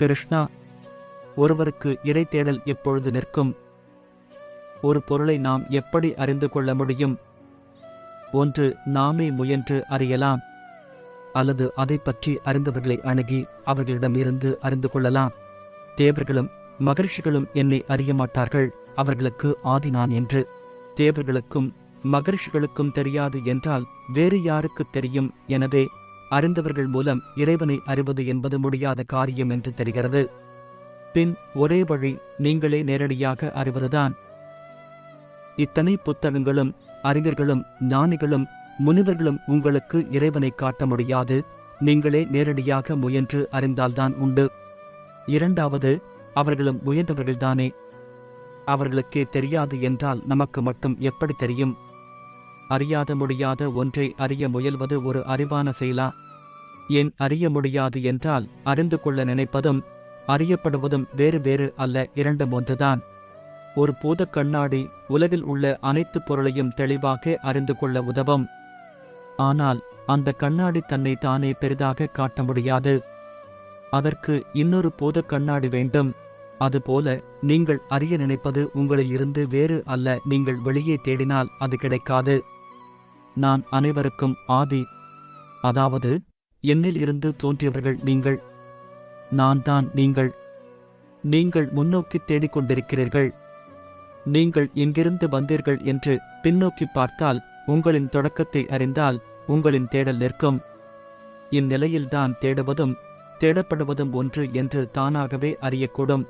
கிருஷ்ணா ஒருவருக்கு இறை தேடல் எப்பொழுது நிற்கும்? ஒரு பொருளை நாம் எப்படி அறிந்து கொள்ள முடியும்? ஒன்று நாமே முயன்று அறியலாம். அல்லது அதை பற்றி அறிந்தவர்களை அணுகி அவர்களிடம் இருந்து அறிந்து கொள்ளலாம். தேவர்களும் மகரிஷிகளும் என்னை அறிய மாட்டார்கள். அவர்களுக்கு ஆதி நான் என்று. தேவர்களுக்கும் மகரிஷிகளுக்கும் தெரியாது என்றால் வேறு யாருக்கு தெரியும்? எனவே அறிந்தவர்கள் மூலம் இறைவனை அறிவது என்பது முடியாத காரியம் என்று தெரிகிறது. பின் ஒரே வழி நீங்களே நேரடியாக அறிவதுதான். இத்தனை புத்தகங்களும் அறிஞர்களும் ஞானிகளும் முனிவர்களும் உங்களுக்கு இறைவனை காட்ட முடியாது. நீங்களே நேரடியாக முயன்று அறிந்தால்தான் உண்டு. இரண்டாவது அவர்களும் முயன்றவர்கள்தானே. அவர்களுக்கே தெரியாது என்றால் நமக்கு மட்டும் எப்படி தெரியும்? அறியாத முடியாத ஒன்றை அறிய முயல்வது ஒரு அறிவான செயலா? ஏன் அறிய முடியாது என்றால் அறிந்து கொள்ள நினைப்பதும் அறியப்படுவதும் வேறு வேறு அல்ல இரண்டும் ஒன்றுதான். ஒரு பூதக் கண்ணாடி உலகில் உள்ள அனைத்து பொருளையும் தெளிவாக அறிந்து கொள்ள உதவும். ஆனால் அந்த கண்ணாடி தன்னை தானே பெரிதாக காட்ட முடியாது. அதற்கு இன்னொரு பூதக் கண்ணாடி வேண்டும். அதுபோல நீங்கள் அறிய நினைப்பது உங்களில் இருந்து வேறு அல்ல நீங்கள் வெளியே தேடினால் அது கிடைக்காது. நான் அனைவருக்கும் ஆதி. அதாவது என்னில் இருந்து தோன்றியவர்கள் நீங்கள். நான் தான் நீங்கள். நீங்கள் முன்னோக்கி தேடிக்கொண்டிருக்கிறீர்கள். நீங்கள் எங்கிருந்து வந்தீர்கள் என்று பின்னோக்கி பார்த்தால் உங்களின் தொடக்கத்தை அறிந்தால் உங்களின் தேடல் நிற்கும். இந்நிலையில்தான் தேடுவதும் தேடப்படுவதும் ஒன்று என்று தானாகவே அறியக்கூடும்.